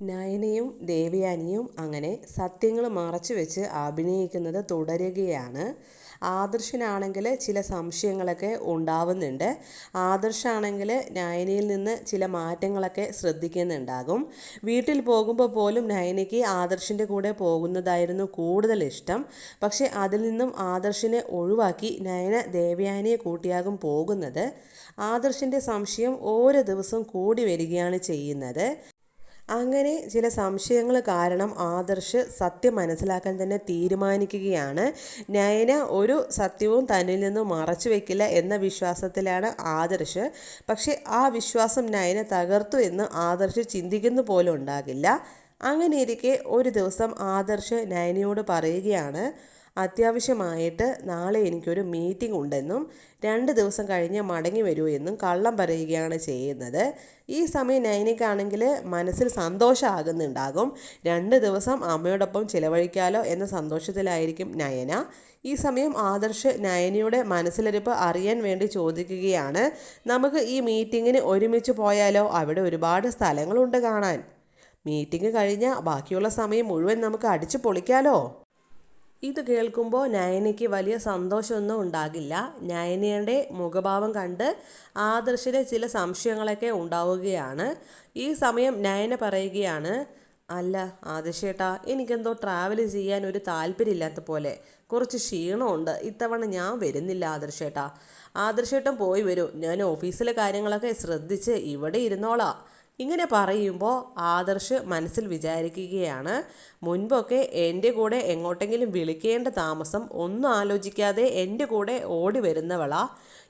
നയനയും ദേവയാനിയും അങ്ങനെ സത്യങ്ങൾ മറച്ചു വെച്ച് അഭിനയിക്കുന്നത് തുടരുകയാണ്. ആദർശനാണെങ്കിൽ ചില സംശയങ്ങളൊക്കെ ഉണ്ടാവുന്നുണ്ട്. ആദർശാണെങ്കിൽ നയനയിൽ നിന്ന് ചില മാറ്റങ്ങളൊക്കെ ശ്രദ്ധിക്കുന്നുണ്ടാകും. വീട്ടിൽ പോകുമ്പോൾ പോലും നയനയ്ക്ക് ആദർശിന്റെ കൂടെ പോകുന്നതായിരുന്നു കൂടുതൽ ഇഷ്ടം. പക്ഷേ അതിൽ നിന്നും ആദർശിനെ ഒഴിവാക്കി നയന ദേവയാനിയെ കൂട്ടിയാകും പോകുന്നത്. ആദർശിന്റെ സംശയം ഓരോ ദിവസം കൂടി വരികയാണ് ചെയ്യുന്നത്. അങ്ങനെ ചില സംശയങ്ങൾ കാരണം ആദർശ് സത്യം മനസ്സിലാക്കാൻ തന്നെ തീരുമാനിക്കുകയാണ്. നയന ഒരു സത്യവും തന്നിൽ നിന്നും മറച്ചു വയ്ക്കില്ല എന്ന വിശ്വാസത്തിലാണ് ആദർശ്. പക്ഷേ ആ വിശ്വാസം നയന തകർത്തു എന്ന് ആദർശ് ചിന്തിക്കുന്നു പോലും ഉണ്ടാകില്ല. അങ്ങനെ ഇരിക്കെ ഒരു ദിവസം ആദർശ് നയനയോട് പറയുകയാണ് അത്യാവശ്യമായിട്ട് നാളെ എനിക്കൊരു മീറ്റിംഗ് ഉണ്ടെന്നും രണ്ട് ദിവസം കഴിഞ്ഞ് മടങ്ങി വരൂ എന്നും കള്ളം പറയുകയാണ് ചെയ്യുന്നത്. ഈ സമയം നൈനിക്കാണെങ്കിൽ മനസ്സിൽ സന്തോഷമാകുന്നുണ്ടാകും രണ്ട് ദിവസം അമ്മയോടൊപ്പം ചിലവഴിക്കാലോ എന്ന സന്തോഷത്തിലായിരിക്കും നയന. ഈ സമയം ആദർശ് നയനയുടെ മനസ്സിലിരിപ്പ് അറിയാൻ വേണ്ടി ചോദിക്കുകയാണ്. നമുക്ക് ഈ മീറ്റിങ്ങിന് ഒരുമിച്ച് പോയാലോ? അവിടെ ഒരുപാട് സ്ഥലങ്ങളുണ്ട് കാണാൻ. മീറ്റിംഗ് കഴിഞ്ഞാൽ ബാക്കിയുള്ള സമയം മുഴുവൻ നമുക്ക് അടിച്ചു പൊളിക്കാലോ? ഇത് കേൾക്കുമ്പോൾ നയനയ്ക്ക് വലിയ സന്തോഷമൊന്നും ഉണ്ടാകില്ല. നയനയുടെ മുഖഭാവം കണ്ട് ആദർശിലെ ചില സംശയങ്ങളൊക്കെ ഉണ്ടാവുകയാണ്. ഈ സമയം നയന പറയുകയാണ് അല്ല ആദർശേട്ടാ എനിക്കെന്തോ ട്രാവൽ ചെയ്യാൻ ഒരു താല്പര്യമില്ലാത്ത പോലെ. കുറച്ച് ക്ഷീണമുണ്ട്. ഇത്തവണ ഞാൻ വരുന്നില്ല ആദർശേട്ടാ. ആദർശേട്ടൻ പോയി വരൂ. ഞാൻ ഓഫീസിലെ കാര്യങ്ങളൊക്കെ ശ്രദ്ധിച്ച് ഇവിടെ ഇരുന്നോളാം. ഇങ്ങനെ പറയുമ്പോൾ ആദർശ് മനസ്സിൽ വിചാരിക്കുകയാണ് മുൻപൊക്കെ എന്റെ കൂടെ എങ്ങോട്ടെങ്കിലും വിളിക്കേണ്ട താമസം ഒന്നും ആലോചിക്കാതെ എന്റെ കൂടെ ഓടി വരുന്നവളാ.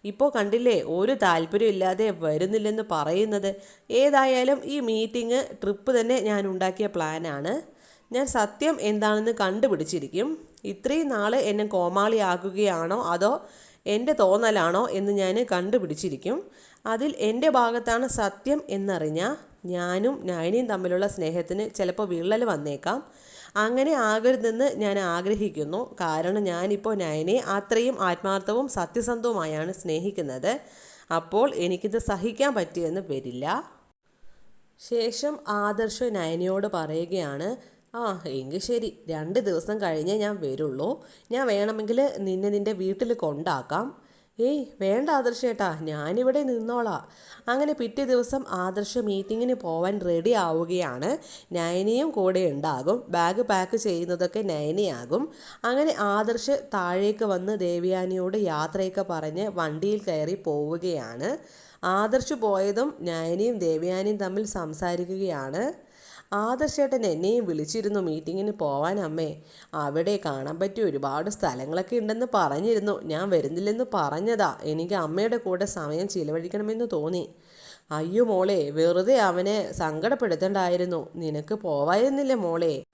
ഇപ്പോൾ കണ്ടില്ലേ ഒരു താല്പര്യമില്ലാതെ വരുന്നില്ലെന്ന് പറയുന്നത്. ഏതായാലും ഈ മീറ്റിംഗ് ട്രിപ്പ് തന്നെ ഞാൻ ഉണ്ടാക്കിയ പ്ലാനാണ് ഞാൻ സത്യം എന്താണെന്ന് കണ്ടുപിടിച്ചിരിക്കും. ഇത്രയും നാൾ എന്നെ കോമാളിയാക്കുകയാണോ അതോ എന്റെ തോന്നലാണോ എന്ന് ഞാൻ കണ്ടുപിടിച്ചിരിക്കും. അതിൽ എന്റെ ഭാഗത്താണ് സത്യം എന്നറിഞ്ഞാൽ ഞാനും നയനിയും തമ്മിലുള്ള സ്നേഹത്തിന് ചിലപ്പോൾ വിള്ളൽ വന്നേക്കാം. അങ്ങനെ ആകരുതെന്ന് ഞാൻ ആഗ്രഹിക്കുന്നു. കാരണം ഞാനിപ്പോൾ നയനെ അത്രയും ആത്മാർത്ഥവും സത്യസന്ധവുമായാണ് സ്നേഹിക്കുന്നത്. അപ്പോൾ എനിക്കിത് സഹിക്കാൻ പറ്റിയെന്ന് വരില്ല. ശേഷം ആദർശ നയനയോട് പറയുകയാണ് ആ എങ്കിൽ ശരി. രണ്ട് ദിവസം കഴിഞ്ഞേ ഞാൻ വരുള്ളൂ. ഞാൻ വേണമെങ്കിൽ നിന്നെ നിന്റെ വീട്ടിൽ കൊണ്ടാക്കാം. ഏയ് വേണ്ട ആദർശേട്ടാ ഞാനിവിടെ നിന്നോളാം. അങ്ങനെ പിറ്റേ ദിവസം ആദർശ മീറ്റിങ്ങിന് പോവാൻ റെഡി ആവുകയാണ്. നയനിയും കൂടെ ഉണ്ടാകും. ബാഗ് പാക്ക് ചെയ്യുന്നതൊക്കെ നയനിയാകും. അങ്ങനെ ആദർശ് താഴേക്ക് വന്ന് ദേവിയാനിയോട് യാത്രയൊക്കെ പറഞ്ഞ് വണ്ടിയിൽ കയറി പോവുകയാണ്. ആദർശ് പോയതും നയനിയും ദേവിയാനിയും തമ്മിൽ സംസാരിക്കുകയാണ്. ആദർശേട്ടൻ എന്നെയും വിളിച്ചിരുന്നു മീറ്റിങ്ങിന് പോവാൻ അമ്മേ അവിടെ കാണാൻ പറ്റിയ ഒരുപാട് സ്ഥലങ്ങളൊക്കെ ഉണ്ടെന്ന് പറഞ്ഞിരുന്നു. ഞാൻ വരുന്നില്ലെന്ന് പറഞ്ഞതാ. എനിക്ക് അമ്മയുടെ കൂടെ സമയം ചിലവഴിക്കണമെന്ന് തോന്നി. അയ്യോ മോളെ വെറുതെ അവനെ സങ്കടപ്പെടുത്തണ്ടായിരുന്നു. നിനക്ക് പോവായിരുന്നില്ലേ മോളെ?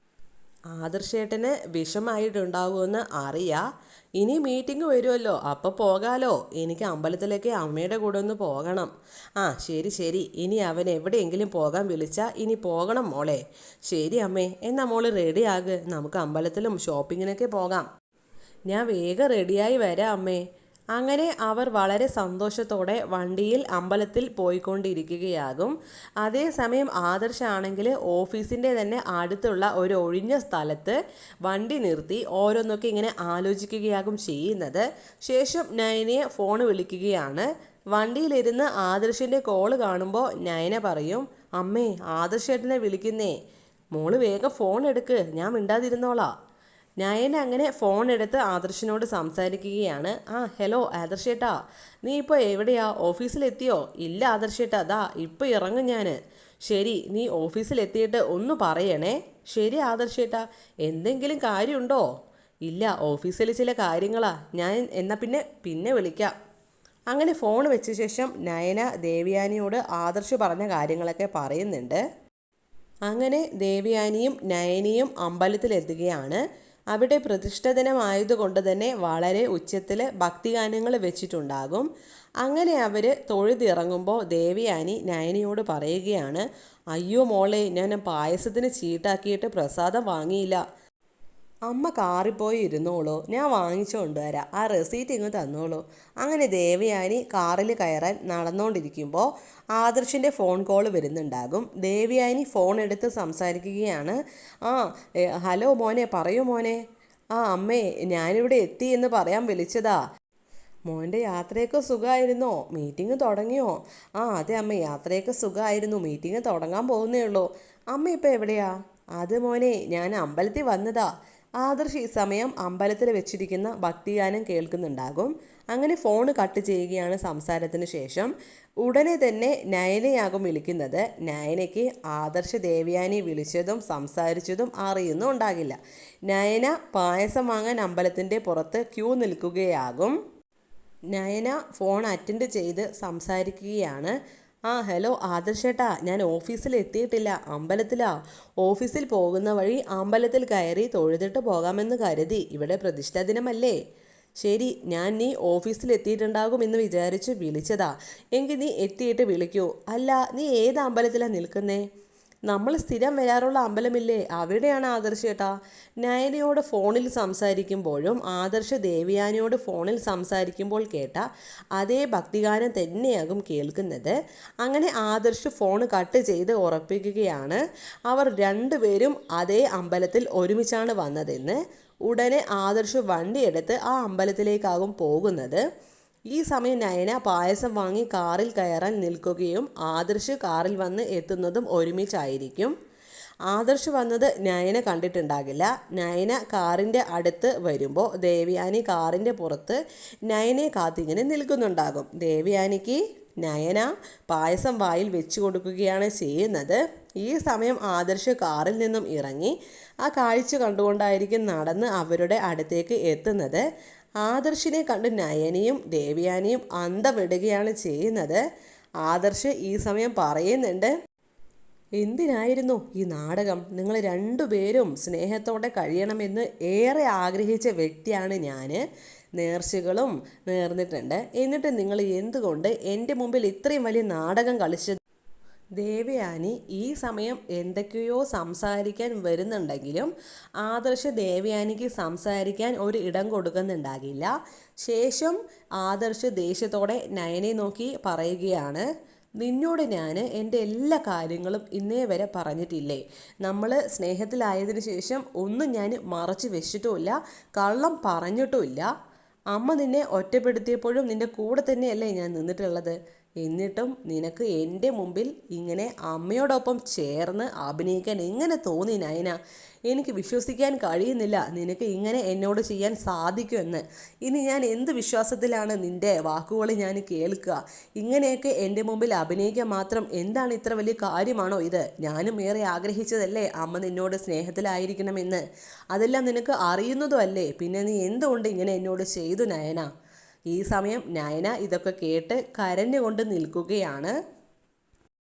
ആദർശേട്ടന് വിഷമായിട്ടുണ്ടാകുമെന്ന് അറിയാം. ഇനി മീറ്റിംഗ് വരുമല്ലോ അപ്പോൾ പോകാലോ. എനിക്ക് അമ്പലത്തിലേക്ക് അമ്മയുടെ കൂടെ ഒന്ന് പോകണം. ആ ശരി ശരി. ഇനി അവൻ എവിടെയെങ്കിലും പോകാൻ വിളിച്ചാൽ ഇനി പോകണം മോളെ. ശരി അമ്മേ എന്നാൽ മോൾ റെഡി ആക്. നമുക്ക് അമ്പലത്തിലും ഷോപ്പിങ്ങിനൊക്കെ പോകാം. ഞാൻ വേഗം റെഡിയായി വരാം അമ്മേ. അങ്ങനെ അവർ വളരെ സന്തോഷത്തോടെ വണ്ടിയിൽ അമ്പലത്തിൽ പോയിക്കൊണ്ടിരിക്കുകയാകും. അതേസമയം ആദർശാണെങ്കിൽ ഓഫീസിന്റെ തന്നെ അടുത്തുള്ള ഒരു ഒഴിഞ്ഞ സ്ഥലത്ത് വണ്ടി നിർത്തി ഓരോന്നൊക്കെ ഇങ്ങനെ ആലോചിക്കുകയാകും ചെയ്യുന്നത്. ശേഷം നയനയെ ഫോൺ വിളിക്കുകയാണ്. വണ്ടിയിലിരുന്ന് ആദർശിന്റെ കോൾ കാണുമ്പോൾ നയന പറയും അമ്മേ ആദർശേട്ടനെ വിളിക്കുന്നേ. മോൾ വേഗം ഫോൺ എടുക്ക് ഞാൻ മിണ്ടാതിരുന്നോളാം. നയന അങ്ങനെ ഫോൺ എടുത്ത് ആദർശിനോട് സംസാരിക്കുകയാണ്. ആ ഹലോ ആദർശേട്ടാ നീ ഇപ്പോൾ എവിടെയാ? ഓഫീസിലെത്തിയോ? ഇല്ല ആദർശേട്ടാ ദാ ഇപ്പോൾ ഇറങ്ങും ഞാൻ ശരി നീ ഓഫീസിലെത്തിയിട്ട് ഒന്ന് പറയണേ. ശരി ആദർശേട്ടാ എന്തെങ്കിലും കാര്യമുണ്ടോ? ഇല്ല ഓഫീസിൽ ചില കാര്യങ്ങളാ. ഞാൻ എന്നാൽ പിന്നെ പിന്നെ വിളിക്കാം. അങ്ങനെ ഫോൺ വെച്ച ശേഷം നയന ദേവിയാനിയോട് ആദർശ് പറഞ്ഞ കാര്യങ്ങളൊക്കെ പറയുന്നുണ്ട്. അങ്ങനെ ദേവിയാനിയും നയനിയും അമ്പലത്തിലെത്തുകയാണ്. അവിടെ പ്രതിഷ്ഠ ദിനമായതുകൊണ്ട് തന്നെ വളരെ ഉച്ചത്തിൽ ഭക്തിഗാനങ്ങൾ വെച്ചിട്ടുണ്ടാകും. അങ്ങനെ അവർ തൊഴുതിറങ്ങുമ്പോൾ ദേവയാനി നയനിയോട് പറയുകയാണ് അയ്യോ മോളെ ഞാൻ പായസത്തിന് ചീട്ടാക്കിയിട്ട് പ്രസാദം വാങ്ങിയില്ല. അമ്മ കാറിൽ പോയി ഇരുന്നോളൂ. ഞാൻ വാങ്ങിച്ചു കൊണ്ടുവരാം. ആ റെസീറ്റ് ഇങ്ങ് തന്നോളൂ. അങ്ങനെ ദേവയാനി കാറിൽ കയറാൻ നടന്നുകൊണ്ടിരിക്കുമ്പോൾ ആദർശിന്റെ ഫോൺ കോൾ വരുന്നുണ്ടാകും. ദേവയാനി ഫോൺ എടുത്ത് സംസാരിക്കുകയാണ്. ആ ഹലോ മോനെ പറയൂ മോനെ. ആ അമ്മേ ഞാനിവിടെ എത്തി എന്ന് പറയാൻ വിളിച്ചതാ. മോന്റെ യാത്രയൊക്കെ സുഖമായിരുന്നോ മീറ്റിംഗ് തുടങ്ങിയോ? ആ അതെ അമ്മ യാത്രയൊക്കെ സുഖമായിരുന്നു മീറ്റിംഗ് തുടങ്ങാൻ പോകുന്നേ ഉള്ളൂ. അമ്മ ഇപ്പം എവിടെയാ? അത് മോനെ ഞാൻ അമ്പലത്തിൽ വന്നതാ. ആദർശ് ഈ സമയം അമ്പലത്തിൽ വെച്ചിരിക്കുന്ന ഭക്തിഗാനം കേൾക്കുന്നുണ്ടാകും. അങ്ങനെ ഫോൺ കട്ട് ചെയ്യുകയാണ് സംസാരത്തിന് ശേഷം. ഉടനെ തന്നെ നയനയാകും വിളിക്കുന്നത്. നയനയ്ക്ക് ആദർശ ദേവയാനി വിളിച്ചതും സംസാരിച്ചതും അറിയുന്നുണ്ടാകില്ല നയന പായസം വാങ്ങാൻ അമ്പലത്തിന്റെ പുറത്ത് ക്യൂ നിൽക്കുകയാകും. നയന ഫോൺ അറ്റൻഡ് ചെയ്ത് സംസാരിക്കുകയാണ്. ആ ഹലോ ആദർശേട്ടാ. ഞാൻ ഓഫീസിൽ എത്തിയിട്ടില്ല അമ്പലത്തിലാ. ഓഫീസിൽ പോകുന്ന വഴി അമ്പലത്തിൽ കയറി തൊഴുതിട്ട് പോകാമെന്ന് കരുതി. ഇവിടെ പ്രതിഷ്ഠാ ദിനമല്ലേ? ശരി ഞാൻ നീ ഓഫീസിൽ എത്തിയിട്ടുണ്ടാകും എന്ന് വിചാരിച്ച് വിളിച്ചതാ. എങ്കിൽ നീ എത്തിയിട്ട് വിളിക്കൂ. അല്ല നീ ഏത് അമ്പലത്തിലാണ് നിൽക്കുന്നേ? നമ്മൾ സ്ഥിരം വരാറുള്ള അമ്പലമില്ലേ? അവിടെയാണ് ആദർശ് ചേട്ടാ നയനയോട് ഫോണിൽ സംസാരിക്കുമ്പോഴും ആദർശ് ദേവിയാനിയോട് ഫോണിൽ സംസാരിക്കുമ്പോൾ കേട്ട അതേ ഭക്തിഗാനം തന്നെയാകും കേൾക്കുന്നത്. അങ്ങനെ ആദർശ് ഫോൺ കട്ട് ചെയ്ത് ഉറപ്പിക്കുകയാണ്. അവർ രണ്ടുപേരും അതേ അമ്പലത്തിൽ ഒരുമിച്ചാണ് വന്നതെന്ന് ഉടനെ ആദർശ് വണ്ടിയെടുത്ത് ആ അമ്പലത്തിലേക്കാകും പോകുന്നത്. ഈ സമയം നയന പായസം വാങ്ങി കാറിൽ കയറാൻ നിൽക്കുകയും ആദർശ് കാറിൽ വന്ന് എത്തുന്നതും ഒരുമിച്ചായിരിക്കും. ആദർശ് വന്നത് നയന കണ്ടിട്ടുണ്ടാകില്ല. നയന കാറിന്റെ അടുത്ത് വരുമ്പോൾ ദേവയാനി കാറിന്റെ പുറത്ത് നയനെ കാത്തിങ്ങനെ നിൽക്കുന്നുണ്ടാകും. ദേവയാനിക്ക് നയന പായസം വായിൽ വെച്ചു കൊടുക്കുകയാണ് ചെയ്യുന്നത്. ഈ സമയം ആദർശ് കാറിൽ നിന്നും ഇറങ്ങി ആ കാഴ്ച കണ്ടുകൊണ്ടായിരിക്കും നടന്ന് അവരുടെ അടുത്തേക്ക് എത്തുന്നത്. ആദർശിനെ കണ്ട് നയനിയും ദേവ്യാനിയും അന്തവിടുകയാണ് ചെയ്യുന്നത്. ആദർശ് ഈ സമയം പറയുന്നുണ്ട് എന്തിനായിരുന്നു ഈ നാടകം? നിങ്ങൾ രണ്ടുപേരും സ്നേഹത്തോടെ കഴിയണമെന്ന് ഏറെ ആഗ്രഹിച്ച വ്യക്തിയാണ് ഞാൻ നേർച്ചകളും നേർന്നിട്ടുണ്ട്. എന്നിട്ട് നിങ്ങൾ എന്തുകൊണ്ട് എന്റെ മുമ്പിൽ ഇത്രയും വലിയ നാടകം കളിച്ചത്? ദേവയാനി ഈ സമയം എന്തൊക്കെയോ സംസാരിക്കാൻ വരുന്നുണ്ടെങ്കിലും ആദർശ ദേവയാനിക്ക് സംസാരിക്കാൻ ഒരു ഇടം കൊടുക്കുന്നുണ്ടാകില്ല. ശേഷം ആദർശ ദേഷ്യത്തോടെ നയനെ നോക്കി പറയുകയാണ് നിന്നോട് ഞാൻ എന്റെ എല്ലാ കാര്യങ്ങളും ഇന്നേ വരെ പറഞ്ഞിട്ടില്ലേ. നമ്മൾ സ്നേഹത്തിലായതിനു ശേഷം ഒന്നും ഞാൻ മറച്ചു വെച്ചിട്ടുമില്ല കള്ളം പറഞ്ഞിട്ടുമില്ല. അമ്മ നിന്നെ ഒറ്റപ്പെടുത്തിയപ്പോഴും നിന്റെ കൂടെ തന്നെയല്ലേ ഞാൻ നിന്നിട്ടുള്ളത്. എന്നിട്ടും നിനക്ക് എന്റെ മുമ്പിൽ ഇങ്ങനെ അമ്മയോടൊപ്പം ചേർന്ന് അഭിനയിക്കാൻ എങ്ങനെ തോന്നി നയന? എനിക്ക് വിശ്വസിക്കാൻ കഴിയുന്നില്ല. നിനക്ക് ഇങ്ങനെ എന്നോട് ചെയ്യാൻ സാധിക്കുമെന്ന്. ഇനി ഞാൻ എന്ത് വിശ്വാസത്തിലാണ് നിന്റെ വാക്കുകൾ ഞാൻ കേൾക്കുക? ഇങ്ങനെയൊക്കെ എന്റെ മുമ്പിൽ അഭിനയിക്കാൻ മാത്രം എന്താണ് ഇത്ര വലിയ കാര്യമാണോ ഇത്? ഞാനും ഏറെ ആഗ്രഹിച്ചതല്ലേ അമ്മ നിന്നോട് സ്നേഹത്തിലായിരിക്കണമെന്ന്? അതെല്ലാം നിനക്ക് അറിയുന്നതുമല്ലേ പിന്നെ നീ എന്തുകൊണ്ട് ഇങ്ങനെ എന്നോട് ചെയ്തു നയന? ഈ സമയം നയന ഇതൊക്കെ കേട്ട് കരഞ്ഞുകൊണ്ട് നിൽക്കുകയാണ്.